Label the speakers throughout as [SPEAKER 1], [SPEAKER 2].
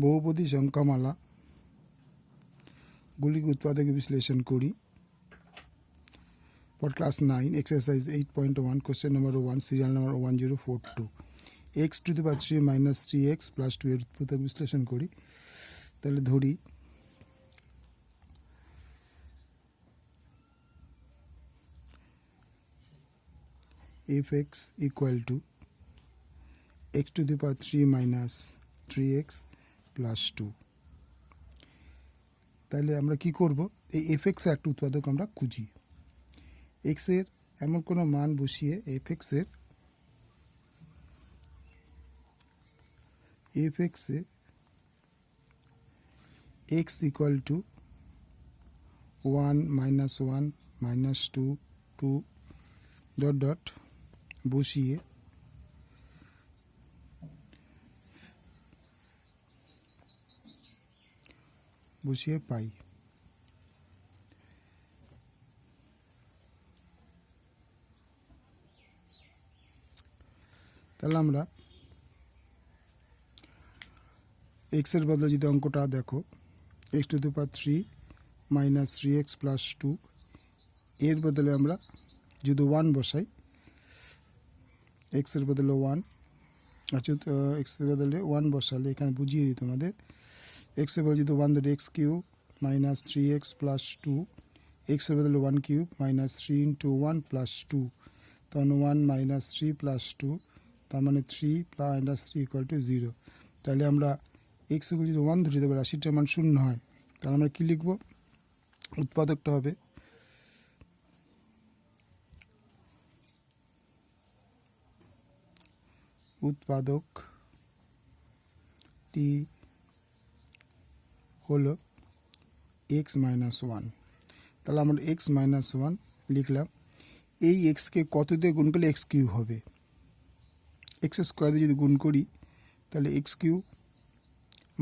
[SPEAKER 1] বহুপদী সংখ্যামালা গুলিকে উৎপাদক বিশ্লেষণ করি। For class nine exercise eight point one question number one serial number one zero four two x two the power three minus three x plus two এর উৎপাদক বিশ্লেষণ করি। তাহলে ধরি। If x equal to x to the power 3 minus 3x plus 2 তাহলে আমরা কি করব? এই এফ এক্স একটা উৎপাদক আমরা খুঁজি। এক্সের এমন কোনো মান বসিয়ে এফ এক্সের f x x equal to one minus one minus two two dot dot বসিয়ে বসিয়ে পাই। তাহলে আমরা এক্সের বদলে যদি অঙ্কটা দেখো x to the power three minus three x plus two, এর বদলে আমরা যদি ওয়ান বসাই এক্সের বদলে ওয়ান আচ্ছা এক্সের বদলে ওয়ান বসালে এখানে বুঝিয়ে দিই তোমাদের এক্সের বদলে যদি ওয়ান ধরে x cube minus three x plus two এক্সের বদলে one cube minus three into one plus two তখন one minus three plus two তার মানে three minus three equal to zero তাহলে আমরা এক্স যদি ওয়ান ধরে দেবো রাশিটার মান শূন্য হয়। তাহলে আমরা কী লিখব? উৎপাদকটা হবে উৎপাদক টি হলো এক্স মাইনাস ওয়ান তাহলে আমরা এক্স মাইনাস ওয়ান লিখলাম। এই এক্সকে কত দিয়ে গুণ করলে এক্স কিউ হবে? এক্স স্কোয়ার দিয়ে যদি গুণ করি, তাহলে x cube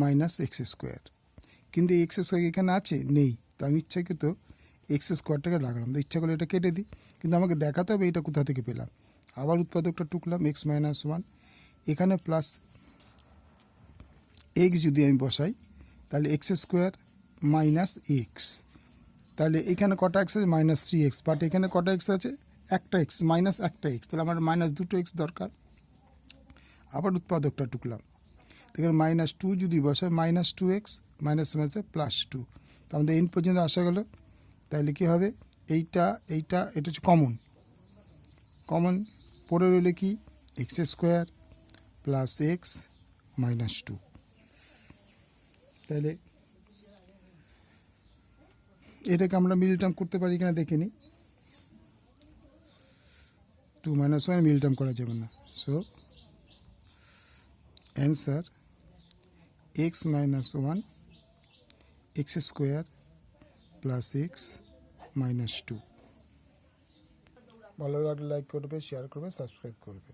[SPEAKER 1] minus x square কিন্তু এক্স স্কোয়ার এখানে আছে? নেই। তো আমি ইচ্ছাকৃত এক্স স্কোয়ারটাকে রাখলাম। তো ইচ্ছা করলে এটা কেটে দিই। কিন্তু আমাকে দেখাতে হবে এটা কোথা থেকে পেলাম। আবার উৎপাদকটা টুকলাম এক্স মাইনাস ওয়ান এখানে প্লাস এক্স যদি আমি বসাই তাহলে এক্স স্কোয়ার মাইনাস এক্স তাহলে এখানে কটা এক্স আছে? মাইনাস থ্রি এক্স বাট এখানে কটা এক্স আছে? একটা এক্স মাইনাস একটা এক্স তাহলে আমার মাইনাস দুটো এক্স দরকার। আবার উৎপাদকটা টুকলাম। এখানে মাইনাস টু যদি বসে মাইনাস টু এক্স মাইনাস মাইনাসে প্লাস টু তো আমাদের এন পর্যন্ত আসা গেল। তাহলে কী হবে? এইটা এইটা, এটা হচ্ছে কমন কমন পড়ে রইলে কি? X square plus x minus two তাহলে এটাকে আমরা মিল টার্ম করতে পারি কিনা দেখে নিই। টু মাইনাস ওয়ান মিল টার্ম করা যাবে না। So answer x minus one x square plus x minus two ভালো লাগলে লাইক করবে শেয়ার করবে সাবস্ক্রাইব করবে।